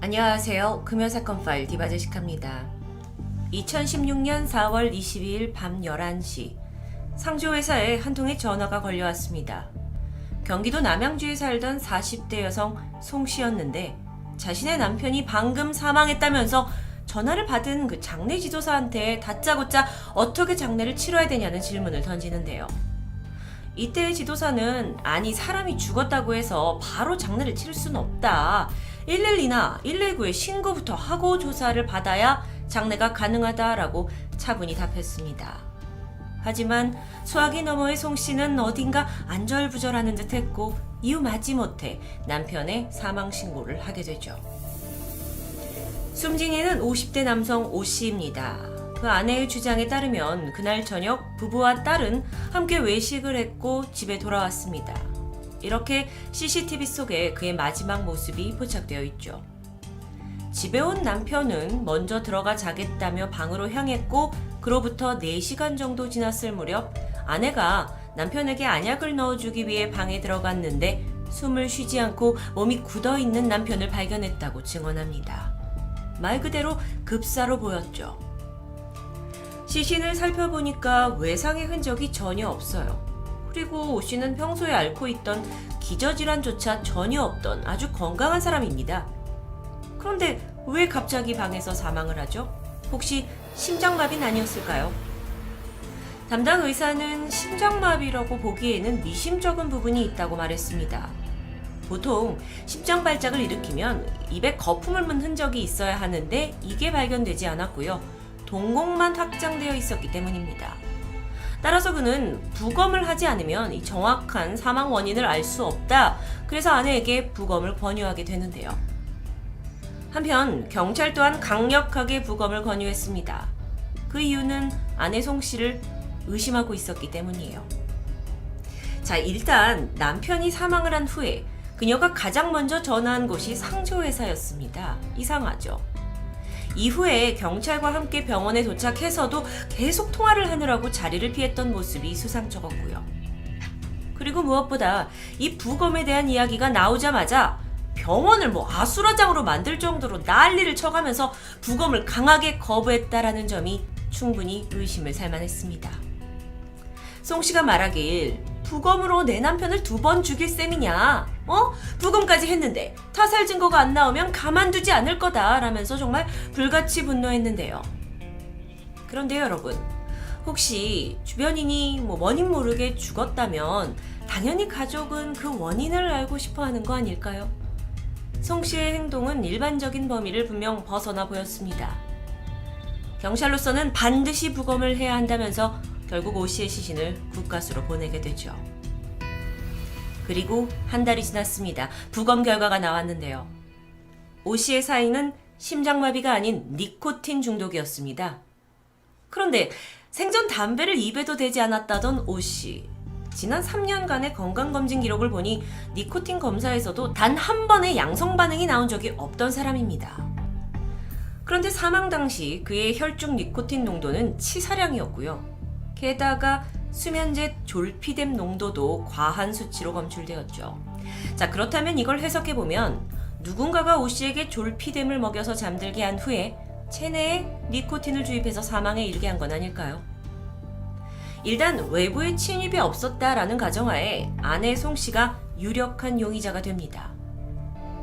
안녕하세요. 금요사건 파일 디바제식합니다. 2016년 4월 22일 밤 11시 상조회사에 한 통의 전화가 걸려왔습니다. 경기도 남양주에 살던 40대 여성 송 씨였는데 자신의 남편이 방금 사망했다면서 전화를 받은 그 장례 지도사한테 다짜고짜 어떻게 장례를 치러야 되냐는 질문을 던지는데요. 이때 지도사는 아니 사람이 죽었다고 해서 바로 장례를 치를 수는 없다. 112나 119에 신고부터 하고 조사를 받아야 장례가 가능하다라고 차분히 답했습니다. 하지만 수화기 너머의 송 씨는 어딘가 안절부절하는 듯 했고 이유 마지못해 남편의 사망 신고를 하게 되죠. 숨진이는 50대 남성 오 씨입니다. 그 아내의 주장에 따르면 그날 저녁 부부와 딸은 함께 외식을 했고 집에 돌아왔습니다. 이렇게 CCTV 속에 그의 마지막 모습이 포착되어 있죠. 집에 온 남편은 먼저 들어가 자겠다며 방으로 향했고 그로부터 4시간 정도 지났을 무렵 아내가 남편에게 안약을 넣어주기 위해 방에 들어갔는데 숨을 쉬지 않고 몸이 굳어 있는 남편을 발견했다고 증언합니다. 말 그대로 급사로 보였죠. 시신을 살펴보니까 외상의 흔적이 전혀 없어요. 그리고 오 씨는 평소에 앓고 있던 기저질환조차 전혀 없던 아주 건강한 사람입니다. 그런데 왜 갑자기 방에서 사망을 하죠? 혹시 심장마비는 아니었을까요? 담당 의사는 심장마비라고 보기에는 미심쩍은 부분이 있다고 말했습니다. 보통 심장 발작을 일으키면 입에 거품을 문 흔적이 있어야 하는데 이게 발견되지 않았고요. 동공만 확장되어 있었기 때문입니다. 따라서 그는 부검을 하지 않으면 이 정확한 사망 원인을 알 수 없다. 그래서 아내에게 부검을 권유하게 되는데요. 한편 경찰 또한 강력하게 부검을 권유했습니다. 그 이유는 아내 송 씨를 의심하고 있었기 때문이에요. 자, 일단 남편이 사망을 한 후에 그녀가 가장 먼저 전화한 곳이 상조회사였습니다. 이상하죠. 이후에 경찰과 함께 병원에 도착해서도 계속 통화를 하느라고 자리를 피했던 모습이 수상쩍었고요. 그리고 무엇보다 이 부검에 대한 이야기가 나오자마자 병원을 뭐 아수라장으로 만들 정도로 난리를 쳐가면서 부검을 강하게 거부했다라는 점이 충분히 의심을 살만했습니다. 송 씨가 말하길 부검으로 내 남편을 두 번 죽일 셈이냐? 어? 부검까지 했는데 타살 증거가 안 나오면 가만두지 않을 거다 라면서 정말 불같이 분노했는데요. 그런데 여러분, 혹시 주변인이 뭐 원인 모르게 죽었다면 당연히 가족은 그 원인을 알고 싶어 하는 거 아닐까요? 송 씨의 행동은 일반적인 범위를 분명 벗어나 보였습니다. 경찰로서는 반드시 부검을 해야 한다면서 결국 오 씨의 시신을 국가수로 보내게 되죠. 그리고 한 달이 지났습니다. 부검 결과가 나왔는데요. 오 씨의 사인은 심장마비가 아닌 니코틴 중독이었습니다. 그런데 생전 담배를 입에도 대지 않았다던 오 씨. 지난 3년간의 건강검진 기록을 보니 니코틴 검사에서도 단 한 번의 양성 반응이 나온 적이 없던 사람입니다. 그런데 사망 당시 그의 혈중 니코틴 농도는 치사량이었고요. 게다가 수면제 졸피뎀 농도도 과한 수치로 검출되었죠. 자, 그렇다면 이걸 해석해 보면 누군가가 오 씨에게 졸피뎀을 먹여서 잠들게 한 후에 체내에 니코틴을 주입해서 사망에 이르게 한 건 아닐까요? 일단 외부의 침입이 없었다라는 가정하에 아내 송 씨가 유력한 용의자가 됩니다.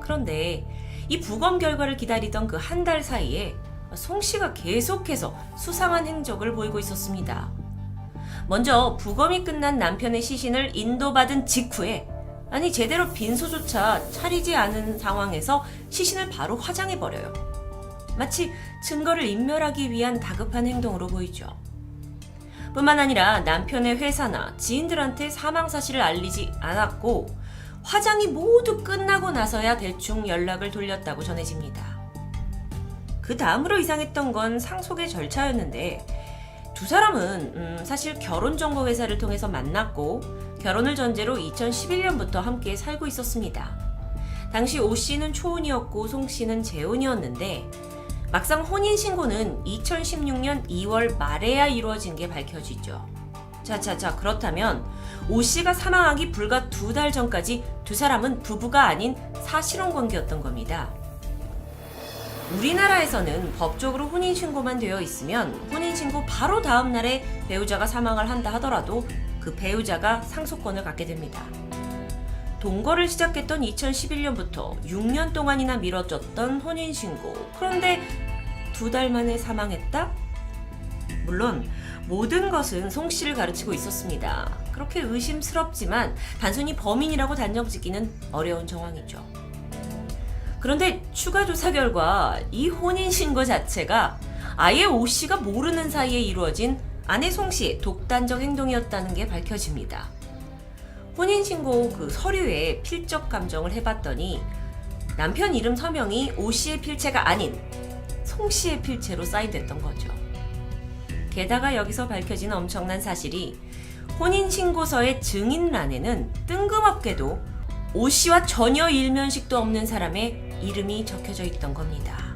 그런데 이 부검 결과를 기다리던 그 한 달 사이에 송 씨가 계속해서 수상한 행적을 보이고 있었습니다. 먼저 부검이 끝난 남편의 시신을 인도받은 직후에 아니 제대로 빈소조차 차리지 않은 상황에서 시신을 바로 화장해 버려요. 마치 증거를 인멸하기 위한 다급한 행동으로 보이죠. 뿐만 아니라 남편의 회사나 지인들한테 사망 사실을 알리지 않았고 화장이 모두 끝나고 나서야 대충 연락을 돌렸다고 전해집니다. 그 다음으로 이상했던 건 상속의 절차였는데 두 사람은 음, 사실 결혼 정보 회사를 통해서 만났고 결혼을 전제로 2011년부터 함께 살고 있었습니다. 당시 오 씨는 초혼이었고 송 씨는 재혼이었는데 막상 혼인 신고는 2016년 2월 말에야 이루어진 게 밝혀지죠. 자자자 그렇다면 오 씨가 사망하기 불과 두 달 전까지 두 사람은 부부가 아닌 사실혼 관계였던 겁니다. 우리나라에서는 법적으로 혼인신고만 되어 있으면 혼인신고 바로 다음 날에 배우자가 사망을 한다 하더라도 그 배우자가 상속권을 갖게 됩니다. 동거를 시작했던 2011년부터 6년 동안이나 미뤄졌던 혼인신고. 그런데 두 달 만에 사망했다? 물론 모든 것은 송 씨를 가르치고 있었습니다. 그렇게 의심스럽지만 단순히 범인이라고 단정 짓기는 어려운 정황이죠. 그런데 추가 조사 결과 이 혼인 신고 자체가 아예 오 씨가 모르는 사이에 이루어진 아내 송 씨의 독단적 행동이었다는 게 밝혀집니다. 혼인 신고 그 서류에 필적 감정을 해봤더니 남편 이름 서명이 오 씨의 필체가 아닌 송 씨의 필체로 사인됐던 거죠. 게다가 여기서 밝혀진 엄청난 사실이 혼인신고서의 증인란에는 뜬금없게도 오 씨와 전혀 일면식도 없는 사람의 이름이 적혀져 있던 겁니다.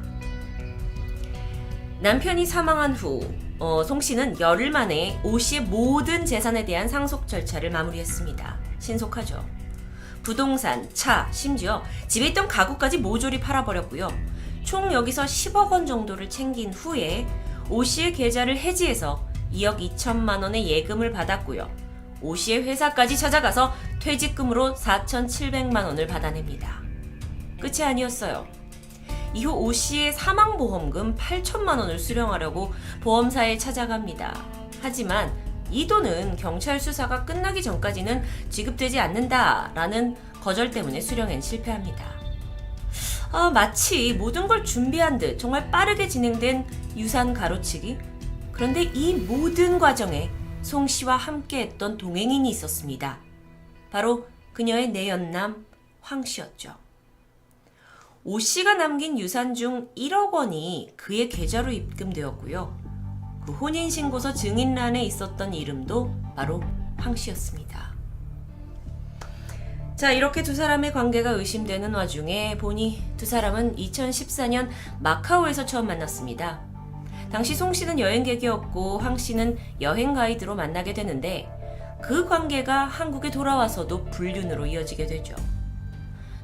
남편이 사망한 후, 어, 송 씨는 열흘 만에 오 씨의 모든 재산에 대한 상속 절차를 마무리했습니다. 신속하죠. 부동산, 차, 심지어 집에 있던 가구까지 모조리 팔아버렸고요. 총 여기서 10억 원 정도를 챙긴 후에 오 씨의 계좌를 해지해서 2억 2천만 원의 예금을 받았고요. 오 씨의 회사까지 찾아가서 퇴직금으로 4,700만 원을 받아냅니다. 끝이 아니었어요. 이후 오 씨의 사망보험금 8천만 원을 수령하려고 보험사에 찾아갑니다. 하지만 이 돈은 경찰 수사가 끝나기 전까지는 지급되지 않는다라는 거절 때문에 수령엔 실패합니다. 아, 마치 모든 걸 준비한 듯 정말 빠르게 진행된 유산 가로치기. 그런데 이 모든 과정에 송 씨와 함께 했던 동행인이 있었습니다. 바로 그녀의 내연남 황 씨였죠. 오 씨가 남긴 유산 중 1억 원이 그의 계좌로 입금되었고요. 그 혼인신고서 증인란에 있었던 이름도 바로 황 씨였습니다. 자, 이렇게 두 사람의 관계가 의심되는 와중에 보니 두 사람은 2014년 마카오에서 처음 만났습니다. 당시 송 씨는 여행객이었고 황 씨는 여행 가이드로 만나게 되는데 그 관계가 한국에 돌아와서도 불륜으로 이어지게 되죠.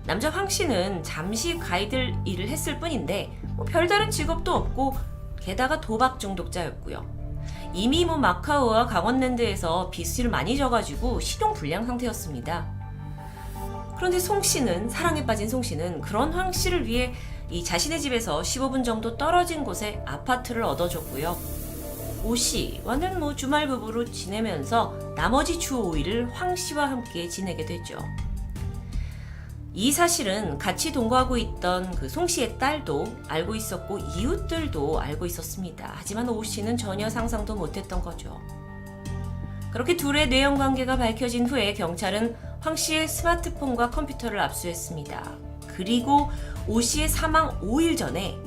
남자 황 씨는 잠시 가이드 일을 했을 뿐인데 뭐 별다른 직업도 없고 게다가 도박 중독자였고요. 이미 뭐 마카오와 강원랜드에서 빚을 많이 져가지고 시동 불량 상태였습니다. 그런데 송 씨는 사랑에 빠진 송 씨는 그런 황 씨를 위해 이 자신의 집에서 15분 정도 떨어진 곳에 아파트를 얻어줬고요. 오 씨와는 뭐 주말 부부로 지내면서 나머지 주 5일을 황 씨와 함께 지내게 되죠. 이 사실은 같이 동거하고 있던 그 송 씨의 딸도 알고 있었고 이웃들도 알고 있었습니다. 하지만 오 씨는 전혀 상상도 못했던 거죠. 그렇게 둘의 내연 관계가 밝혀진 후에 경찰은 황 씨의 스마트폰과 컴퓨터를 압수했습니다. 그리고 오 씨의 사망 5일 전에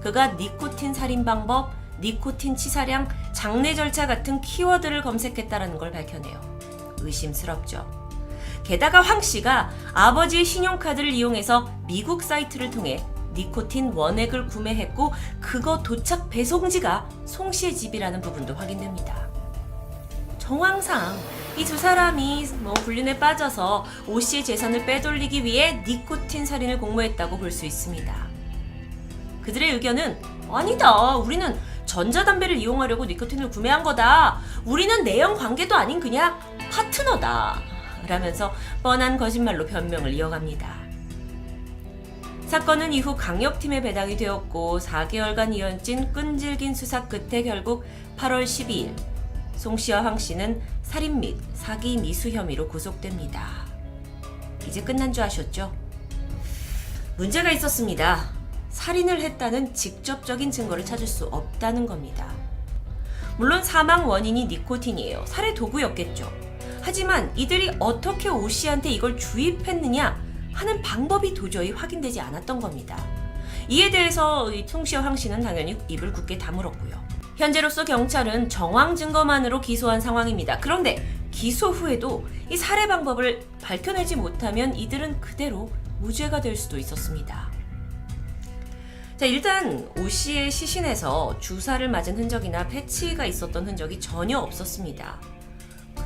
그가 니코틴 살인 방법, 니코틴 치사량, 장례 절차 같은 키워드를 검색했다라는 걸 밝혀내요. 의심스럽죠. 게다가 황 씨가 아버지의 신용카드를 이용해서 미국 사이트를 통해 니코틴 원액을 구매했고 그거 도착 배송지가 송 씨의 집이라는 부분도 확인됩니다. 정황상 이 두 사람이 뭐 불륜에 빠져서 오 씨의 재산을 빼돌리기 위해 니코틴 살인을 공모했다고 볼 수 있습니다. 그들의 의견은 아니다. 우리는 전자담배를 이용하려고 니코틴을 구매한 거다. 우리는 내연 관계도 아닌 그냥 파트너다. 라면서 뻔한 거짓말로 변명을 이어갑니다. 사건은 이후 강력팀에 배당이 되었고 4개월간 이어진 끈질긴 수사 끝에 결국 8월 12일 송 씨와 황 씨는 살인 및 사기 미수 혐의로 구속됩니다. 이제 끝난 줄 아셨죠? 문제가 있었습니다. 살인을 했다는 직접적인 증거를 찾을 수 없다는 겁니다. 물론 사망 원인이 니코틴이에요. 살해 도구였겠죠. 하지만 이들이 어떻게 오 씨한테 이걸 주입했느냐 하는 방법이 도저히 확인되지 않았던 겁니다. 이에 대해서 송 씨와 황 씨는 당연히 입을 굳게 다물었고요. 현재로서 경찰은 정황 증거만으로 기소한 상황입니다. 그런데 기소 후에도 이 살해 방법을 밝혀내지 못하면 이들은 그대로 무죄가 될 수도 있었습니다. 자, 일단 오 씨의 시신에서 주사를 맞은 흔적이나 패치가 있었던 흔적이 전혀 없었습니다.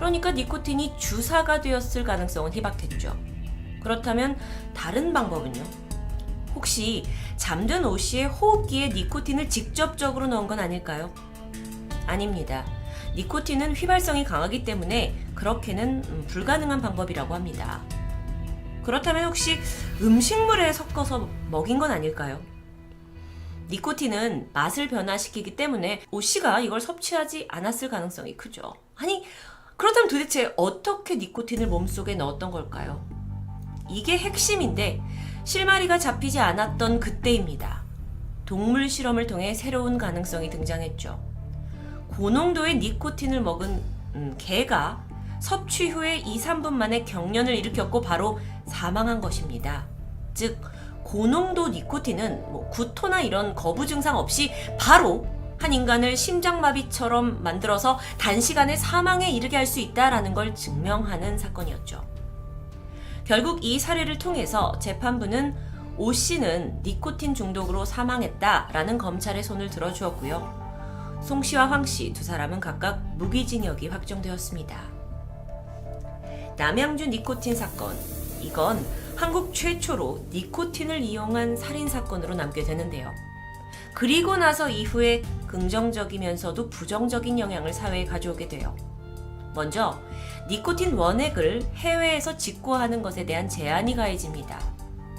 그러니까 니코틴이 주사가 되었을 가능성은 희박했죠. 그렇다면 다른 방법은요? 혹시 잠든 오 씨의 호흡기에 니코틴을 직접적으로 넣은 건 아닐까요? 아닙니다. 니코틴은 휘발성이 강하기 때문에 그렇게는 음, 불가능한 방법이라고 합니다. 그렇다면 혹시 음식물에 섞어서 먹인 건 아닐까요? 니코틴은 맛을 변화시키기 때문에 오 씨가 이걸 섭취하지 않았을 가능성이 크죠. 아니, 그렇다면 도대체 어떻게 니코틴을 몸속에 넣었던 걸까요? 이게 핵심인데 실마리가 잡히지 않았던 그때입니다. 동물 실험을 통해 새로운 가능성이 등장했죠. 고농도의 니코틴을 먹은 음, 개가 섭취 후에 2, 3분 만에 경련을 일으켰고 바로 사망한 것입니다. 즉 고농도 니코틴은 뭐 구토나 이런 거부 증상 없이 바로 한 인간을 심장마비처럼 만들어서 단시간에 사망에 이르게 할 수 있다라는 걸 증명하는 사건이었죠. 결국 이 사례를 통해서 재판부는 오 씨는 니코틴 중독으로 사망했다라는 검찰의 손을 들어주었고요. 송 씨와 황 씨 두 사람은 각각 무기징역이 확정되었습니다. 남양주 니코틴 사건. 이건 한국 최초로 니코틴을 이용한 살인 사건으로 남게 되는데요. 그리고 나서 이후에 긍정적이면서도 부정적인 영향을 사회에 가져오게 돼요. 먼저 니코틴 원액을 해외에서 직구하는 것에 대한 제한이 가해집니다.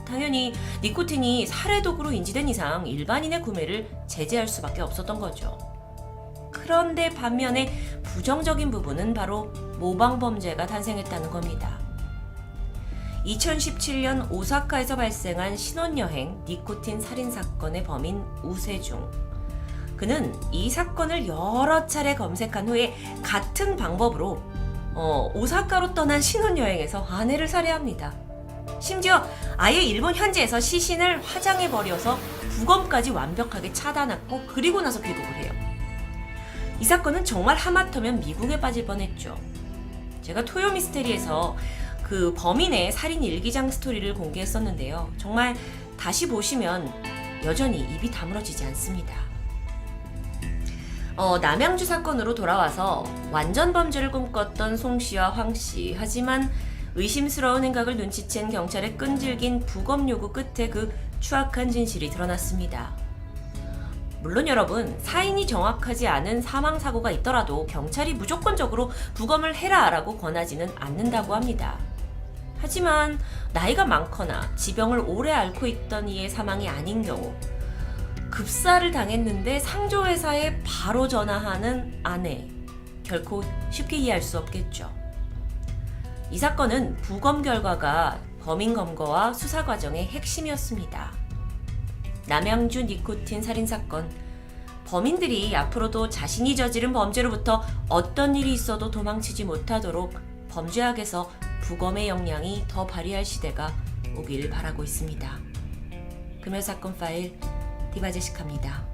당연히 니코틴이 살해독으로 인지된 이상 일반인의 구매를 제재할 수밖에 없었던 거죠. 그런데 반면에 부정적인 부분은 바로 모방 범죄가 탄생했다는 겁니다. 2017년 오사카에서 발생한 신혼여행 니코틴 살인 사건의 범인 우세중. 그는 이 사건을 여러 차례 검색한 후에 같은 방법으로 어, 오사카로 떠난 신혼여행에서 아내를 살해합니다. 심지어 아예 일본 현지에서 시신을 화장해 버려서 부검까지 완벽하게 차단했고 그리고 나서 귀국을 해요. 이 사건은 정말 하마터면 미국에 빠질 뻔했죠. 제가 토요 미스테리에서 그 범인의 살인 일기장 스토리를 공개했었는데요. 정말 다시 보시면 여전히 입이 다물어지지 않습니다. 어, 남양주 사건으로 돌아와서 완전 범죄를 꿈꿨던 송 씨와 황 씨. 하지만 의심스러운 행각을 눈치챈 경찰의 끈질긴 부검 요구 끝에 그 추악한 진실이 드러났습니다. 물론 여러분, 사인이 정확하지 않은 사망 사고가 있더라도 경찰이 무조건적으로 부검을 해라라고 권하지는 않는다고 합니다. 하지만 나이가 많거나 지병을 오래 앓고 있던 이의 사망이 아닌 경우 급사를 당했는데 상조회사에 바로 전화하는 아내 결코 쉽게 이해할 수 없겠죠. 이 사건은 부검 결과가 범인 검거와 수사 과정의 핵심이었습니다. 남양주 니코틴 살인 사건 범인들이 앞으로도 자신이 저지른 범죄로부터 어떤 일이 있어도 도망치지 못하도록 범죄학에서 부검의 역량이 더 발휘할 시대가 오길 바라고 있습니다. 금요 사건 파일 디바제식합니다.